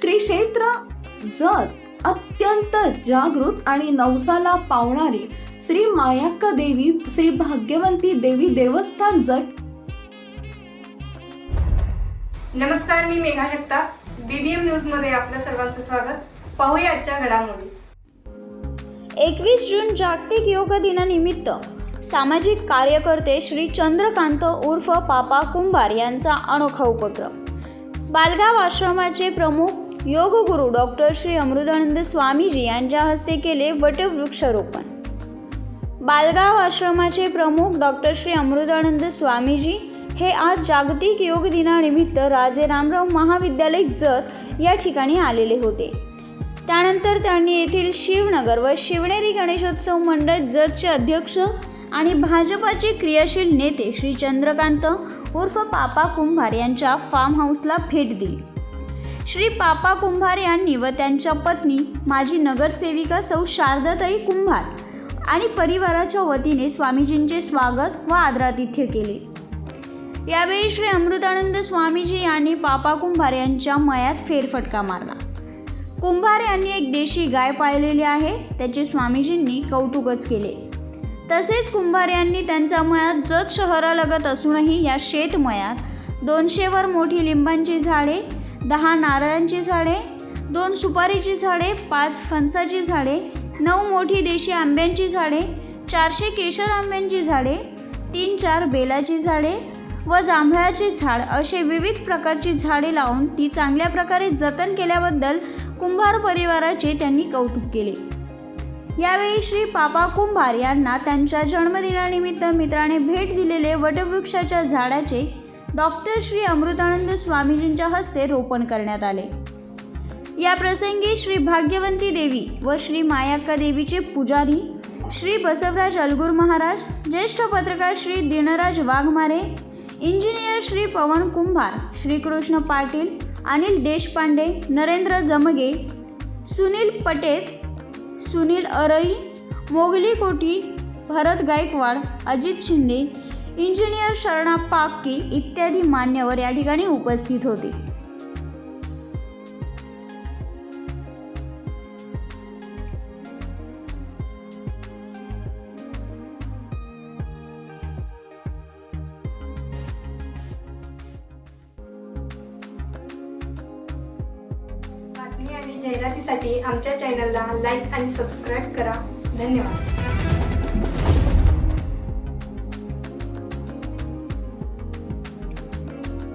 श्री क्षेत्र जत अत्यंत जागृत आणि नवसाला पावणारी श्री मायाक्का देवी श्री भाग्यवंती देवी देवस्थान जट नमस्कार मी मेघा जगताप. बीबीएम न्यूजमध्ये आपल्या सर्वांचं स्वागत. पाहूया आजच्या घडामोडी. एकवीस जून जागतिक योग दिनानिमित्त सामाजिक कार्यकर्ते श्री चंद्रकांत उर्फ पापा कुंभार यांचा अनोखा उपक्रम. बालगाव आश्रमाचे प्रमुख योगगुरू डॉक्टर श्री अमृतानंद स्वामीजी यांच्या हस्ते केले वटवृक्षारोपण. बालगाव आश्रमाचे प्रमुख डॉक्टर श्री अमृतानंद स्वामीजी हे आज जागतिक योग दिनानिमित्त राजे रामराव महाविद्यालय जत या ठिकाणी आलेले होते. त्यानंतर त्यांनी येथील शिवनगर व शिवनेरी गणेशोत्सव मंडळ जतचे अध्यक्ष आणि भाजपाचे क्रियाशील नेते श्री चंद्रकांत उर्फ पापा कुंभार यांच्या फार्म हाऊसला भेट दिली. श्री पापा कुंभार यांनी व त्यांच्या पत्नी माजी नगरसेविका सौ शारदाताई कुंभार आणि परिवाराच्या वतीने स्वामीजींचे स्वागत व आदरातिथ्य केले. यावेळी श्री अमृतानंद स्वामीजी यांनी पापा कुंभार यांच्या मयात फेरफटका मारला. कुंभार यांनी एक देशी गाय पाळलेली आहे त्याचे स्वामीजींनी कौतुकच केले. तसेच कुंभार यांनी त्यांच्या मयात जत शहरालगत असूनही या शेतमयात दोनशेवर मोठी लिंबांची झाडे दहा नारळांची झाडे दोन सुपारीची झाडे पाच फणसाची झाडे नऊ मोठी देशी आंब्यांची झाडे चारशे केशर आंब्यांची झाडे तीन चार बेलाची झाडे व जांभळाचे झाड. असे विविध प्रकारची झाडे लावून ती चांगल्या प्रकारे जतन केल्याबद्दल कुंभार परिवाराचे त्यांनी कौतुक केले. यावेळी श्री पापा कुंभार यांना त्यांच्या जन्मदिनानिमित्त मित्राने भेट दिलेले वटवृक्षाच्या झाडाचे डॉक्टर श्री अमृतानंद स्वामीजींच्या हस्ते रोपण करण्यात आले. या प्रसंगी श्री भाग्यवंती देवी व श्री मायाक्का देवीचे पुजारी श्री बसवराज अलगुर महाराज ज्येष्ठ पत्रकार श्री दिनराज वाघमारे इंजिनियर श्री पवन कुंभार श्रीकृष्ण पाटील अनिल देशपांडे नरेंद्र जमगे सुनील पटेत सुनील अरई मोगली कोटी भरत गायकवाड अजित शिंदे इंजिनियर शरणा पाक्की इत्यादी मान्यवर या ठिकाणी उपस्थित होते. आणि जाहिरातीसाठी आमच्या चॅनलला लाईक आणि सबस्क्राईब करा. धन्यवाद.